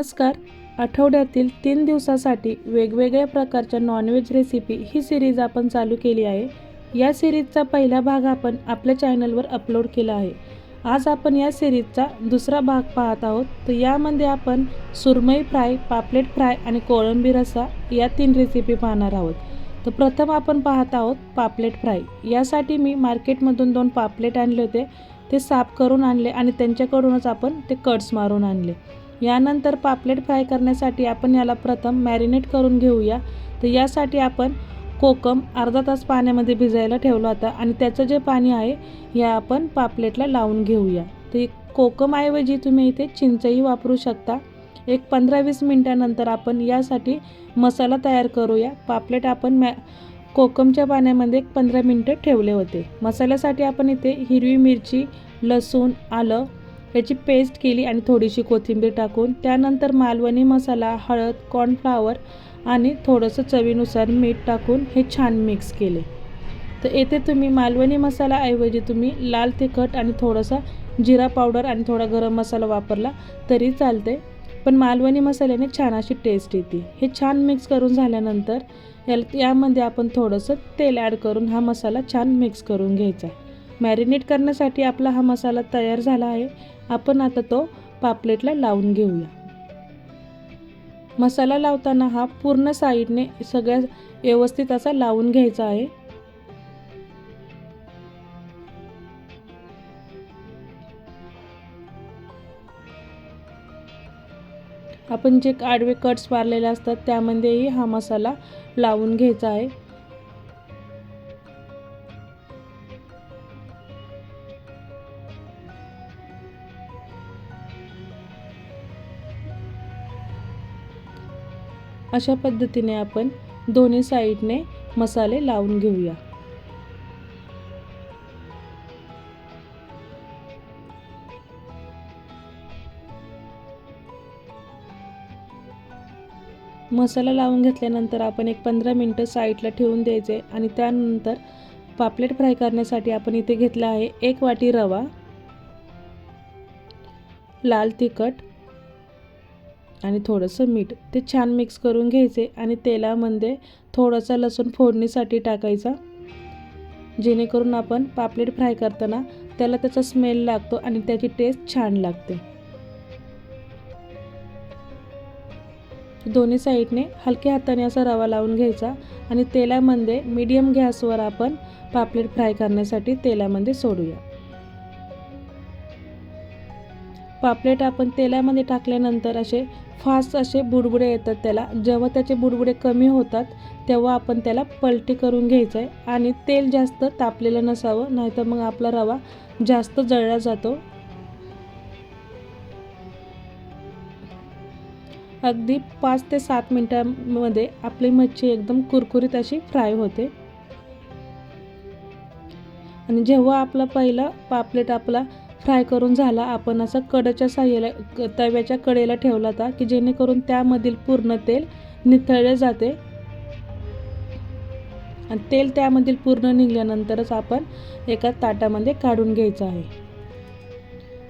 नमस्कार. आठवड्यातील तीन दिवसासाठी वेगवेगळ्या प्रकारच्या नॉनव्हेज रेसिपी ही सिरीज आपण चालू केली आहे. या सिरीजचा पहिला भाग आपण आपल्या चॅनलवर अपलोड केला आहे. आज आपण या सिरीजचा दुसरा भाग पाहत आहोत. तर यामध्ये आपण सुरमई फ्राय पापलेट फ्राय आणि कोळंबी रस्सा या तीन रेसिपी पाहणार आहोत. तर प्रथम आपण पाहत आहोत पापलेट फ्राय. यासाठी मी मार्केटमधून दोन पापलेट आणले होते. ते साफ करून आणले आणि त्यांच्याकडूनच आपण ते कट्स मारून आणले. यानंतर पापलेट फ्राय करण्यासाठी आपण याला प्रथम मॅरिनेट करून घेऊया. तर यासाठी आपण कोकम अर्धा तास पाण्यामध्ये भिजायला ठेवला होता आणि त्याचं जे पाणी आहे हे आपण पापलेटला लावून घेऊया. तर कोकमऐवजी तुम्ही इथे चिंचही वापरू शकता. एक पंधरा वीस मिनटानंतर आपण यासाठी मसाला तयार करूया. पापलेट आपण मॅ कोकमच्या पाण्यामध्ये एक पंधरा मिनटं ठेवले होते. मसाल्यासाठी आपण इथे हिरवी मिरची लसूण आलं याची पेस्ट केली आणि थोडीशी कोथिंबीर टाकून त्यानंतर मालवणी मसाला हळद कॉर्नफ्लावर आणि थोडंसं चवीनुसार मीठ टाकून हे छान मिक्स केले. तर येथे तुम्ही मालवणी मसालाऐवजी तुम्ही लाल तिखट आणि थोडासा जिरा पावडर आणि थोडा गरम मसाला वापरला तरी चालते पण मालवणी मसाल्याने छान अशी टेस्ट येते. हे छान मिक्स करून झाल्यानंतर या यामध्ये आपण थोडंसं तेल ॲड करून हा मसाला छान मिक्स करून घ्यायचा. मॅरिनेट करण्यासाठी आपला हा मसाला तयार झाला आहे. आपण आता तो पापलेटला लावून घेऊया. मसाला लावताना हा पूर्ण साईडने सगळ्या व्यवस्थित असा लावून घ्यायचा आहे. आपण जे आडवे कट्स मारलेले असतात त्यामध्येही हा मसाला लावून घ्यायचा आहे. अशा पद्धतीने आपण दोन्ही साईडने मसाले लावून घेऊया. मसाला लावून घेतल्यानंतर आपण एक पंधरा मिनटं साईडला ठेवून द्यायचे आणि त्यानंतर पापलेट फ्राय करण्यासाठी आपण इथे घेतला आहे एक वाटी रवा लाल तिखट आणि थोडंसं मीठ. ते छान मिक्स करून घ्यायचे आणि तेलामध्ये थोडंसं लसूण फोडणीसाठी टाकायचा. जेणेकरून आपण पापलेट फ्राय करताना त्याला त्याचा स्मेल लागतो आणि त्याची टेस्ट छान लागते. दोन्ही साईडने हलक्या हाताने असा रवा लावून घ्यायचा आणि तेलामध्ये मीडियम गॅसवर आपण पापलेट फ्राय करण्यासाठी तेलामध्ये सोडूया. पापलेट आपण तेलामध्ये टाकल्यानंतर असे फास्ट असे बुडबुडे येतात त्याला. जेव्हा त्याचे बुडबुडे कमी होतात तेव्हा आपण त्याला पलटी करून घ्यायचं आहे आणि तेल जास्त तापलेलं नसावं नाहीतर मग आपला रवा जास्त जळला जातो. अगदी पाच ते सात मिनटामध्ये आपली मच्छी एकदम कुरकुरीत अशी फ्राय होते. आणि जेव्हा आपला पहिला पापलेट आपला फ्राय करून झाला आपण असं कडच्या साह्याला तव्याच्या कडेला ठेवला होता की जेणेकरून त्यामधील पूर्ण तेल निथळले जाते. आणि तेल त्यामधील पूर्ण निघाल्यानंतरच आपण एका ताटामध्ये काढून घ्यायचं आहे.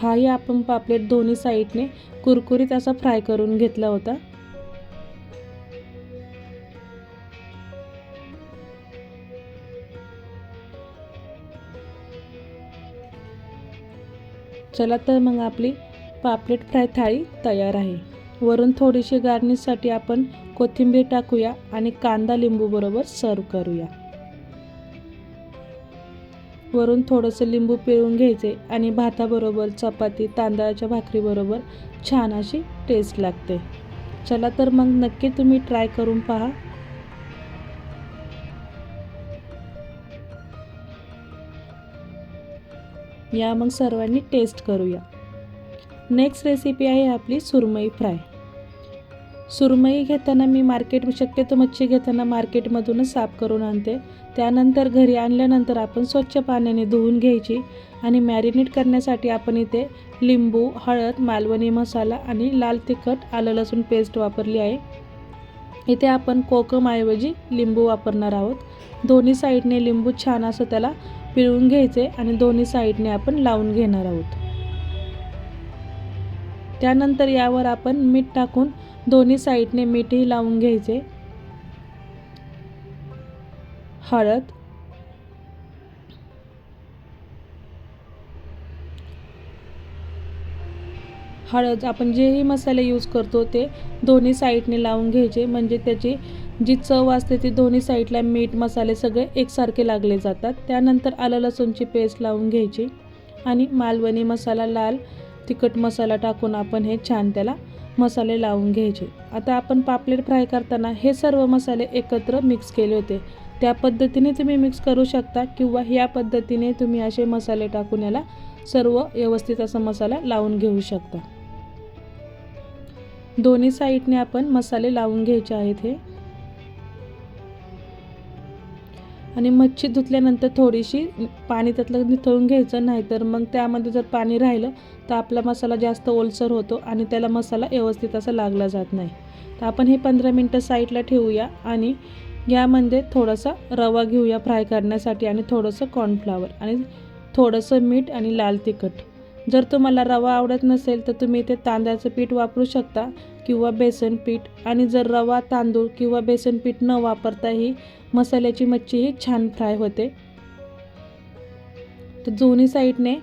हाही आपण पापलेट दोन्ही साईडने कुरकुरीत असा फ्राय करून घेतला होता. चला तर मग आपली पापलेट फ्राय थाळी तयार आहे. वरून थोडीशी गार्निशसाठी आपण कोथिंबीर टाकूया आणि कांदा लिंबू बरोबर सर्व करूया. वरून थोडंसं लिंबू पिळून घ्यायचे आणि भाताबरोबर चपाती तांदळाच्या भाकरीबरोबर छान अशी टेस्ट लागते. चला तर मग नक्की तुम्ही ट्राय करून पहा. या मग सर्वांनी टेस्ट करूया. नेक्स्ट रेसिपी आहे आपली सुरमई फ्राय. सुरमई घेताना मी मार्केट शक्यतो मच्छी घेताना मार्केटमधूनच साफ करून आणते. त्यानंतर घरी आणल्यानंतर आपण स्वच्छ पाण्याने धुवून घ्यायची आणि मॅरिनेट करण्यासाठी आपण इथे लिंबू हळद मालवणी मसाला आणि लाल तिखट आलं लसूण पेस्ट वापरली आहे. इथे आपण कोकमऐवजी लिंबू वापरणार आहोत. दोन्ही साईडने लिंबू छान असं त्याला पिळून घ्यायचे आणि दोन्ही साईडने आपण लावून घेणार आहोत. त्यानंतर यावर आपण मीठ टाकून दोन्ही साईडने मीठही लावून घ्यायचे. हळद. हळद आपण जेही मसाले यूज करतो ते दोन्ही साईडने लावून घ्यायचे म्हणजे त्याची जी चव असते ती दोन्ही साईडला मीठ मसाले सगळे एकसारखे लागले जातात. त्यानंतर आलं लसूणची पेस्ट लावून घ्यायची आणि मालवणी मसाला लाल तिखट मसाला टाकून आपण हे छान त्याला मसाले लावून घ्यायचे. आता आपण पापलेट फ्राय करताना हे सर्व मसाले एकत्र मिक्स केले होते. त्या पद्धतीने तुम्ही मिक्स करू शकता किंवा ह्या पद्धतीने तुम्ही असे मसाले टाकून याला सर्व व्यवस्थित असा मसाला लावून घेऊ शकता. दोन्ही साईडने आपण मसाले लावून घ्यायचे आहेत हे. आणि मच्छी धुतल्यानंतर थोडीशी पाणी त्यातलं निथळून घ्यायचं नाही तर मग त्यामध्ये जर पाणी राहिलं तर आपला मसाला जास्त ओलसर होतो आणि त्याला मसाला व्यवस्थित असा लागला जात नाही. तर आपण हे पंधरा मिनटं साईडला ठेवूया आणि यामध्ये थोडासा रवा घेऊया फ्राय करण्यासाठी आणि थोडंसं कॉर्नफ्लावर आणि थोडंसं मीठ आणि लाल तिखट. जर तुम्हाला रवा आवडत नसेल तर तुम्ही ते तांदळाचं पीठ वापरू शकता किंवा बेसन पीठ. आणि जर रवा तांदूळ किंवा बेसन पीठ न वापरताही मसाल्याची मच्छी ही छान फ्राय होते. तर दोन्ही साईडने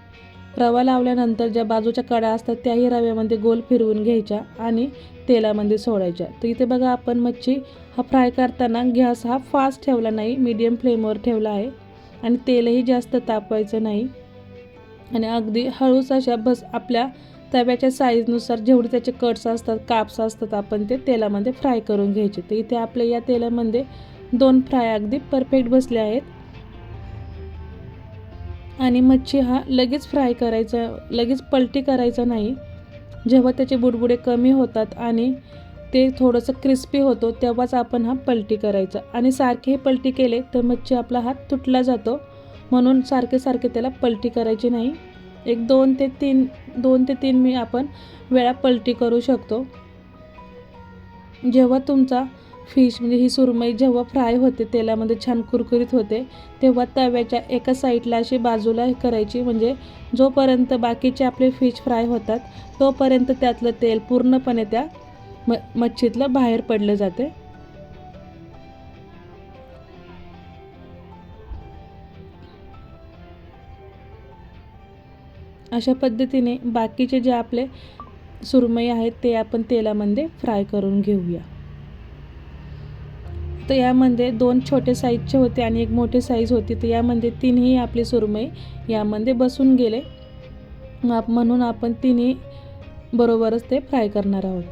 रवा लावल्यानंतर ज्या बाजूच्या कडा असतात त्याही रव्यामध्ये गोल फिरवून घ्यायच्या आणि तेलामध्ये सोडायच्या. तर इथे बघा आपण मच्छी हा फ्राय करताना गॅस हा फास्ट ठेवला नाही मीडियम फ्लेमवर ठेवला आहे आणि तेलही जास्त तापवायचं नाही. आणि अगदी हळूच अशा बस आपल्या तव्याच्या साईजनुसार जेवढे त्याचे कट्स असतात काप्स असतात आपण ते तेलामध्ये फ्राय करून घ्यायचे. तर इथे आपल्या या तेलामध्ये दोन फ्राय अगदी परफेक्ट बसले आहेत. आणि मच्छी हा लगेच फ्राय करायचा लगेच पलटी करायचा नाही. जेव्हा त्याचे बुडबुडे कमी होतात आणि ते थोडंसं क्रिस्पी होतो तेव्हाच आपण हा पलटी करायचा. आणि सारखे पलटी केले तर मच्छी आपला हात तुटला जातो. म्हणून सारखे सारखे त्याला पलटी करायची नाही. एक दोन ते तीन दोन ते तीन मी आपण वेळा पलटी करू शकतो. जेव्हा तुमचा फिश म्हणजे ही सुरमई जेव्हा फ्राय होते तेलामध्ये छान कुरकुरीत होते तेव्हा तव्याच्या एका साईडला अशी बाजूला करायची म्हणजे जोपर्यंत बाकीचे आपले फिश फ्राय होतात तोपर्यंत त्यातलं तेल पूर्णपणे त्या म मच्छीतलं बाहेर पडलं जाते. अशा पद्धतीने बाकीचे जे आपले सुरमई आहेत ते आपण तेलामध्ये फ्राय करून घेऊया. तर यामध्ये दोन छोटे साईजचे होते आणि एक मोठे साईज होती. तर यामध्ये तिन्ही आपली सुरमई यामध्ये बसून गेले. म्हणून आपण तिन्ही बरोबरच ते फ्राय करणार आहोत.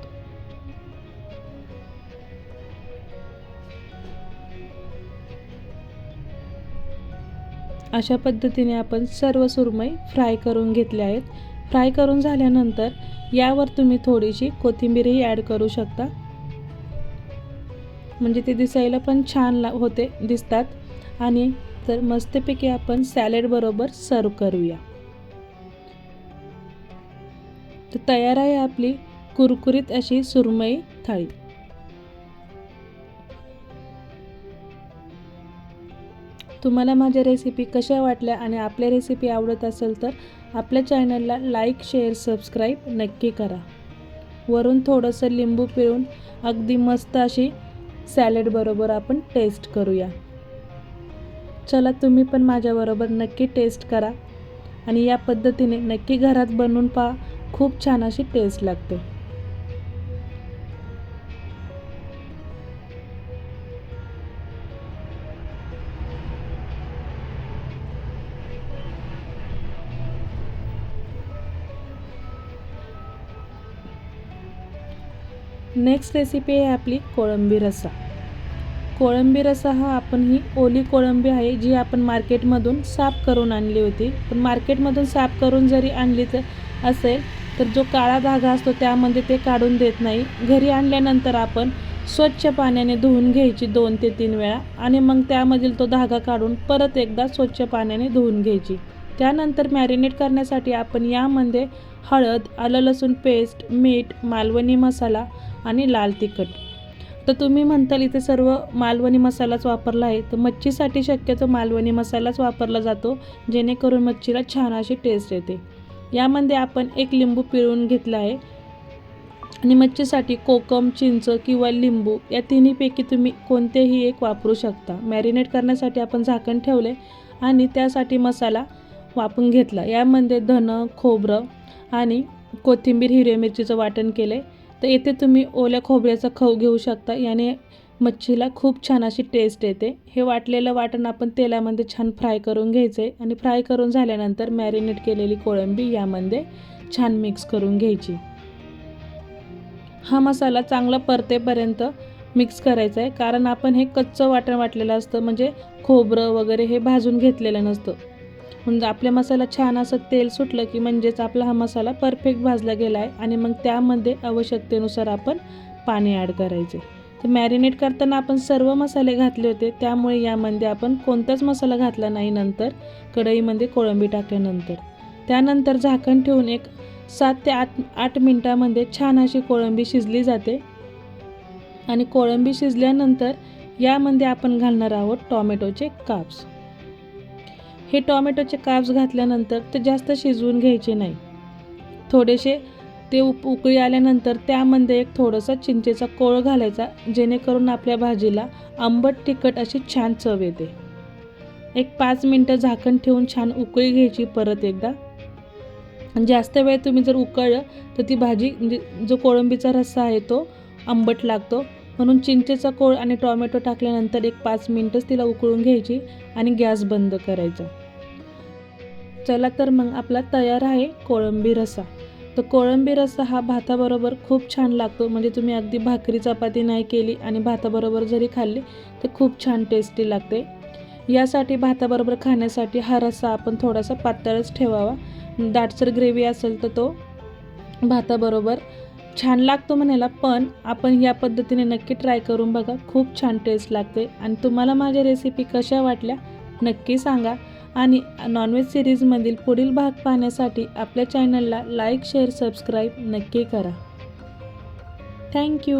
अशा पद्धतीने आपण सर्व सुरमई फ्राय करून घेतले आहेत. फ्राय करून झाल्यानंतर यावर तुम्ही थोडीशी कोथिंबीरही ॲड करू शकता. म्हणजे ते दिसायला पण छान ला होते दिसतात. आणि तर मस्तपैकी आपण सॅलेडबरोबर सर्व करूया. तर तयार आहे आपली कुरकुरीत अशी सुरमई थाळी. तुम्हाला माझ्या रेसिपी कशा वाटल्या आणि आपल्या रेसिपी आवडत असेल तर आपल्या चॅनलला लाईक शेअर सबस्क्राईब नक्की करा. वरून थोडंसं लिंबू पिळून अगदी मस्त अशी सॅलेडबरोबर आपण टेस्ट करूया. चला तुम्ही पण माझ्याबरोबर नक्की टेस्ट करा आणि या पद्धतीने नक्की घरात बनवून पहा. खूप छान अशी टेस्ट लागते. नेक्स्ट रेसिपी आहे आपली कोळंबी रस्सा कोळंबी रस्सा हा आपण ही ओली कोळंबी आहे जी आपण मार्केटमधून साफ करून आणली होती. पण मार्केटमधून साफ करून जरी आणली तर असेल तर जो काळा धागा असतो त्यामध्ये ते काढून देत नाही. घरी आणल्यानंतर आपण स्वच्छ पाण्याने धुवून घ्यायची दोन ते तीन वेळा आणि मग त्यामधील तो धागा काढून परत एकदा स्वच्छ पाण्याने धुवून घ्यायची. त्यानंतर मॅरिनेट करण्यासाठी आपण यामध्ये हळद आलं लसूण पेस्ट मीठ मालवणी मसाला आणि लाल तिखट. तर तुम्ही म्हणताल इथे सर्व मालवणी मसालाच वापरला आहे. तर मच्छीसाठी शक्यतो मालवणी मसालाच वापरला जातो जेणेकरून मच्छीला छान अशी टेस्ट येते. यामध्ये आपण एक लिंबू पिळून घेतला आहे. आणि मच्छीसाठी कोकम चिंच किंवा लिंबू या तिन्हीपैकी तुम्ही कोणतेही एक वापरू शकता. मॅरिनेट करण्यासाठी आपण झाकण ठेवले आणि त्यासाठी मसाला वापून घेतला. यामध्ये धन खोबरं आणि कोथिंबीर हिरव्या मिरचीचं वाटण केलं आहे तर येथे तुम्ही ओल्या खोबऱ्याचा खव घेऊ शकता. याने मच्छीला खूप छान अशी टेस्ट येते. हे वाटलेलं वाटण आपण तेलामध्ये छान फ्राय करून घ्यायचं आहे आणि फ्राय करून झाल्यानंतर मॅरिनेट केलेली कोळंबी यामध्ये छान मिक्स करून घ्यायची. हा मसाला चांगला परतेपर्यंत मिक्स करायचा आहे कारण आपण हे कच्चं वाटण वाटलेलं असतं. म्हणजे खोबरं वगैरे हे भाजून घेतलेलं नसतं. म्हणजे आपल्या मसाला छान असं तेल सुटलं की म्हणजेच आपला हा मसाला परफेक्ट भाजला गेला आहे आणि मग त्यामध्ये आवश्यकतेनुसार आपण पाणी ॲड करायचे. तर मॅरिनेट करताना आपण सर्व मसाले घातले होते त्यामुळे यामध्ये आपण कोणताच मसाला घातला नाही नंतर कढईमध्ये कोळंबी टाकल्यानंतर. त्यानंतर झाकण ठेवून एक सात ते आठ आठ मिनटामध्ये छान अशी कोळंबी शिजली जाते. आणि कोळंबी शिजल्यानंतर यामध्ये आपण घालणार आहोत टॉमॅटोचे काप्स. हे टॉमॅटोचे काप्स घातल्यानंतर ते जास्त शिजवून घ्यायचे नाही. थोडेसे ते उप उकळी आल्यानंतर त्यामध्ये एक थोडंसं चिंचेचा कोळ घालायचा जेणेकरून आपल्या भाजीला आंबट तिखट अशी छान चव येते. एक पाच मिनटं झाकण ठेवून छान उकळी घ्यायची परत एकदा. आणि जास्त वेळ तुम्ही जर उकळलं तर ती भाजी म्हणजे जो कोळंबीचा रस्सा आहे तो आंबट लागतो. म्हणून चिंचेचा कोळ आणि टॉमॅटो टाकल्यानंतर एक पाच मिनटंच तिला उकळून घ्यायची आणि गॅस बंद करायचा. चला तर मग आपला तयार आहे कोळंबी रस्सा तर कोळंबी रस्सा हा भाताबरोबर खूप छान लागतो. म्हणजे तुम्ही अगदी भाकरी चपाती नाही केली आणि भाताबरोबर जरी खाल्ली तर खूप छान टेस्टी लागते. यासाठी भाताबरोबर खाण्यासाठी हा रस्सा आपण थोडासा पातळच ठेवावा. दाटसर ग्रेव्ही असेल तर तो भाताबरोबर छान लागतो म्हणायला पण आपण या पद्धतीने नक्की ट्राय करून बघा. खूप छान टेस्ट लागते. आणि तुम्हाला माझ्या रेसिपी कशा वाटल्या नक्की सांगा. आणि नॉनव्हेज सिरीजमधील पुढील भाग पाहण्यासाठी आपल्या चॅनलला लाईक शेअर सबस्क्राईब नक्की करा. थँक्यू